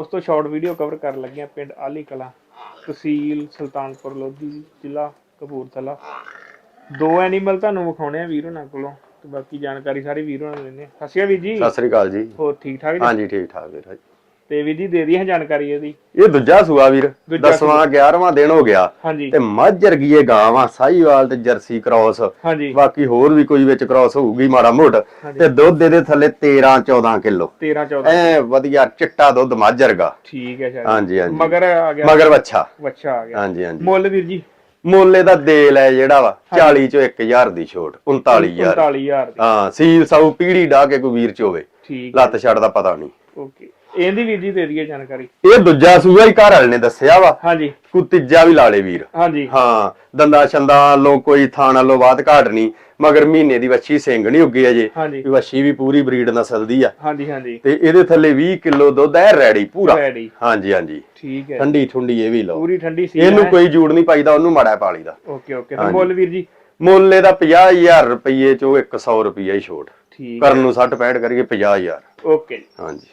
ਉਸ ਤੋਂ short video cover ਕਰਨ ਲੱਗੇ ਆ ਪਿੰਡ ਆਲੀ ਕਲਾ ਤਹਿਸੀਲ ਸੁਲਤਾਨਪੁਰ ਲੋਧੀ ਜ਼ਿਲ੍ਹਾ ਕਪੂਰਥਲਾ। ਦੋ ਐਨੀਮਲ ਤੁਹਾਨੂੰ ਵਿਖਾਉਣੇ ਆ ਵੀਰ ਉਹਨਾਂ ਕੋਲੋਂ ਤੇ ਬਾਕੀ ਜਾਣਕਾਰੀ ਸਾਰੀ ਵੀਰ ਉਹਨਾਂ ਨੂੰ ਲੈਣੇ ਸ਼੍ਰੀ ਅਕਾਲ ਵੀਰ ਜੀ। ਸਤਿ ਸ੍ਰੀ ਅਕਾਲ ਜੀ। ਹੋਰ ਠੀਕ ਠਾਕ ਜੀ? ਹਾਂਜੀ ਠੀਕ ਠਾਕ ਵੀਰ। ਹਾਂਜੀ। ਤੇ ਵੀਰ ਜੀ ਦੇ ਦਈਏ ਜਾਣਕਾਰੀ ਇਹਦੀ। ਇਹ ਦੂਜਾ ਸੂਆ ਵੀਰ ਦੂਜਾ ਦਸਵਾਂ 11ਵਾਂ ਦਿਨ ਹੋ ਗਿਆ ਤੇ ਮੱਝ ਵਰਗੀ ਇਹ ਗਾਂ ਵਾ ਸਾਹੀਵਾਲ ਤੇ ਜਰਸੀ ਕ੍ਰਾਸ। ਬਾਕੀ ਹੋਰ ਵੀ ਕੋਈ ਵਿੱਚ ਕ੍ਰਾਸ ਹੋਊਗੀ ਮਾੜਾ ਮੋਟ। ਤੇ ਦੁੱਧ ਇਹਦੇ ਥੱਲੇ 13 14 ਕਿਲੋ। 13 14 ਐ ਵਧੀਆ ਚਿੱਟਾ ਦੁੱਧ ਮੱਝ ਵਰਗਾ। ਠੀਕ ਹੈ ਸ਼ਾਇਦ ਹਾਂਜੀ ਹਾਂਜੀ। ਮਗਰ ਆ ਗਿਆ। ਮਗਰ ਵੱਛਾ। ਬੱਚਾ ਆ ਗਿਆ। ਹਾਂਜੀ ਹਾਂਜੀ। ਮੁੱਲ ਵੀਰ ਜੀ? ਮੁੱਲ ਇਹਦਾ ਦੇਲ ਹੈ ਜਿਹੜਾ ਵਾ 40 ਚੋਂ 1000 ਦੀ ਛੋਟ 39000 39000 ਦੀ। ਹਾਂ ਸੀਲ ਸਾਊ ਪੀੜੀ ਡਾ ਕੇ ਕੋਈ ਵੀਰ ਚ ਹੋਵੇ। ਲੱਤ ਛੱਡ ਦਾ ਪਤਾ ਨਹੀਂ। ਓਕੇ। ਇਹਦੀ ਵੀਰ ਜੀ ਦੇ ਦਈਏ ਜਾਣਕਾਰੀ। ਇਹ ਦੂਜਾ ਸੂਆ ਹੀ ਘਰ ਵਾਲੇ ਨੇ ਦੱਸਿਆ ਵਾ। ਹਾਂਜੀ। ਕੋ ਤੀਜਾ ਵੀ ਲਾਲੇ ਵੀਰ। ਹਾਂਜੀ। ਹਾਂ ਦੰਦਾ ਛੰਦਾ ਲੋ ਕੋਈ ਥਾਣ ਲੋ ਬਾਤ ਘਾਟ ਨਹੀਂ ਮਗਰ ਮਹੀਨੇ ਦੀ ਵੱਛੀ ਸਿੰਘ ਨਹੀਂ ਉੱਗੀ ਅਜੇ। ਹਾਂਜੀ। ਵੀ ਵੱਛੀ ਵੀ ਪੂਰੀ ਬਰੀਡ ਨਸਲ ਦੀ ਆ। ਹਾਂਜੀ ਹਾਂਜੀ। ਤੇ ਇਹਦੇ ਥੱਲੇ 20 ਕਿਲੋ ਦੁੱਧ ਹੈ ਰੈਡੀ ਪੂਰਾ। ਰੈਡੀ। ਹਾਂਜੀ ਹਾਂਜੀ। ਠੀਕ ਹੈ। ਠੰਡੀ ਠੁੰਡੀ ਇਹ ਵੀ ਲਓ। ਪੂਰੀ ਠੰਡੀ ਸੀ ਇਹਨੂੰ ਕੋਈ ਜੂੜ ਨਹੀਂ ਪਾਈਦਾ ਉਹਨੂੰ ਮਾੜਾ ਪਾਲੀ ਦਾ ਓਕੇ ਓਕੇ। ਤੇ ਮੁੱਲ ਵੀਰ ਜੀ? ਮੁੱਲ ਇਹਦਾ 50000 ਰੁਪਏ ਚੋਂ 100 ਰੁਪਏ ਹੀ ਛੋਟ। ਠੀਕ ਕਰਨ ਨੂੰ 60 65 ਕਰੀਏ 50000 ਓਕੇ ਹਾਂਜੀ।